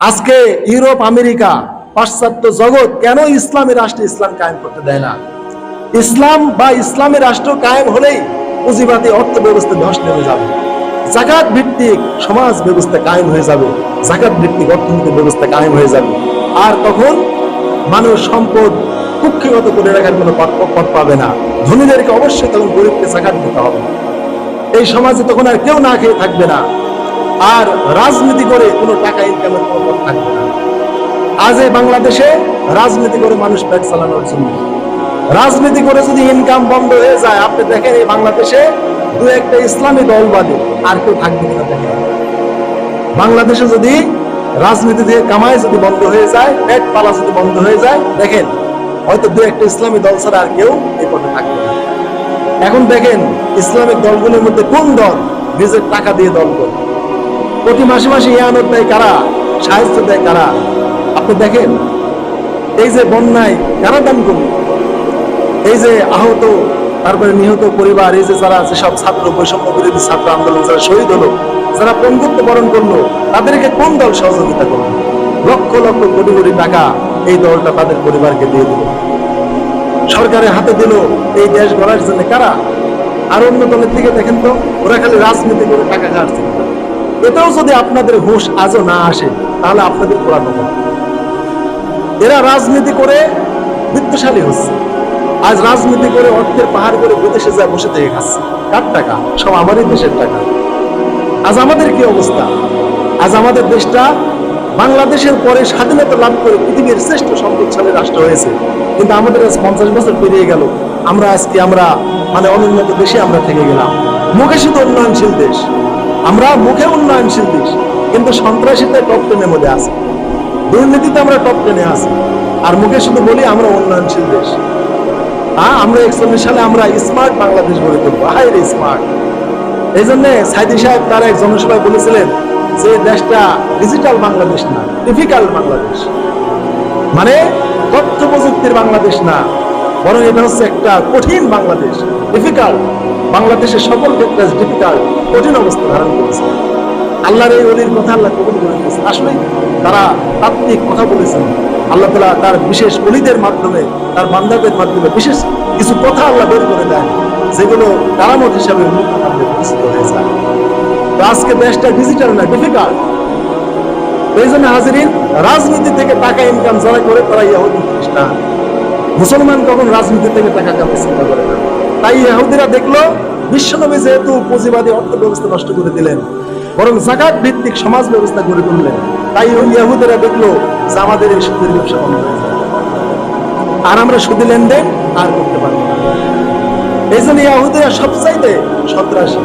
আজকে Europe, America, পাশ্চাত্য জগৎ কেন ইসলামী রাষ্ট্রে ইসলাম কায়েম করতে দেয় না? ইসলাম বা ইসলামী রাষ্ট্র কায়েম হলেই পুঁজিবাদী অর্থ ব্যবস্থা ধস নেমে যাবে। জাকাত ভিত্তিক সমাজ ব্যবস্থা কায়েম হয়ে যাবে। জাকাত ভিত্তিক অর্থনৈতিক ব্যবস্থা কায়েম হয়ে যাবে। আর তখন মানুষ সম্পদ কুক্ষিগত করে রাখার কোনো পথ পাবে না। ধনীদেরকে অবশ্যই তখন গরিবকে জাকাত দিতে হবে। এই সমাজে তখন আর কেউ না খেয়ে থাকবে না। আর রাজনীতি করে কোনো টাকা ইনকামের কোনো থাকবে না। আজ বাংলাদেশে রাজনীতি করে মানুষ পেট চালানোর জন্য। রাজনীতি করে যদি ইনকাম বন্ধ হয়ে যায়, আপনি দেখেন এই বাংলাদেশে দু একটা ইসলামী দল বাদে আর কেউ থাকবে কিনা দেখেন। বাংলাদেশে যদি রাজনীতি দিয়ে কামাই যদি বন্ধ হয়ে যায় পেট পালা যদি বন্ধ হয়ে যায়, দেখেন হয়তো দু একটা ইসলামী দল ছাড়া আর কেউ এই পথে থাকবে না। এখন দেখেন ইসলামিক দলগুলোর মধ্যে কোন দল নিজের টাকা দিয়ে দল করে? প্রতি মাসে মাসে ইয়ানত দেয় কারা? সাহায্য দেয় কারা? আপনি দেখেন, এই যে বন্যায় কারা দান করল? এই যে আহত, তারপরে নিহত পরিবার, এই যে যারা যেসব ছাত্র, বৈষম্য বিরোধী ছাত্র আন্দোলন, যারা শহীদ হলো, যারা বন্ধুত্ব বরণ করল, তাদেরকে কোন দল সহযোগিতা করল? লক্ষ লক্ষ কোটি কোটি টাকা এই দলটা তাদের পরিবারকে দিয়ে দিল। সরকারের হাতে দিল এই দেশ গড়ার জন্য কারা? আর অন্য দলের দিকে দেখেন তো, ওরা খালি রাজনীতি করে টাকা কাটছে এটাও যদি আপনাদের হুঁশ আজও না আসে, তাহলে আপনাদের কোরআন এরা রাজনীতি করে বিত্তশালী হচ্ছে। আজ রাজনীতি করে অর্থের পাহাড় করে বিদেশে যায় বসে থেকে খাচ্ছে। কার টাকা? সব আমারই দেশের টাকা। আজ আমাদের কি অবস্থা? আজ আমাদের দেশটা বাংলাদেশের পরে স্বাধীনতা লাভ করে পৃথিবীর শ্রেষ্ঠ সম্পদশালী রাষ্ট্র হয়েছে। কিন্তু আমাদের আজ পঞ্চাশ বছর পেরিয়ে গেল। আমরা আজকে আমরা মানে অনুন্নত দেশে আমরা থেকে গেলাম। মুখে শুধু উন্নয়নশীল দেশ। আমরা মুখে উন্নয়নশীল দেশ, কিন্তু সন্ত্রাসীতে টপ টেনের মধ্যে আছে। দুর্নীতিতে আমরা টপ টেনে আছি, আর মুখে শুধু বলি আমরা উন্নয়নশীল দেশ। হ্যাঁ আমরা একচল্লিশ সালে আমরা স্মার্ট বাংলাদেশ গড়ে তুলবো হাই স্মার্ট। এই জন্য সাইদি সাহেব তার এক জনসভায় বলেছিলেন যে দেশটা ডিজিটাল বাংলাদেশ না ডিফিকাল্ট বাংলাদেশ। মানে তথ্য প্রযুক্তির বাংলাদেশ না বরং এটা হচ্ছে একটা কঠিন বাংলাদেশ ডিফিকাল্ট বাংলাদেশের সকল ক্ষেত্রে ডিফিকাল্ট কঠিন অবস্থা ধারণ করেছে। আল্লাহর এই অলির কথা আল্লাহ কবুল করে নিয়েছে আসলে তারা তাত্ত্বিক কথা বলেছেন। আল্লাহ তালা তার বিশেষ অলিদের মাধ্যমে, তার বান্দাদের মাধ্যমে বিশেষ কিছু কথা আল্লাহ বের করে দেয় যেগুলো কারামত হিসাবে পরিচিত হয়ে যায় তো আজকে দেশটা ডিজিটাল না ডিফিকাল্ট এই জন্য হাজিরিন, রাজনীতি থেকে টাকা ইনকাম যারা করে, তারা ইয়াহুদি খ্রিস্টান। মুসলমান কখন রাজনীতি থেকে টাকা কামাই করে না। তাই ইহুদিরা দেখল বিশ্বনবী যেহেতু পুঁজিবাদী অর্থ ব্যবস্থা নষ্ট করে দিলেন, বরং জাকাত ভিত্তিক সমাজ ব্যবস্থা গড়ে তুললেন, তাই ওই ইহুদিরা দেখল যে আমাদের এই সুদের ব্যবসা বন্ধ হয়ে যাবে আর আমরা সুদী লেনদেন আর করতে পারব না। এই জন্য ইহুদিরা সবচাইতে সন্ত্রাসী।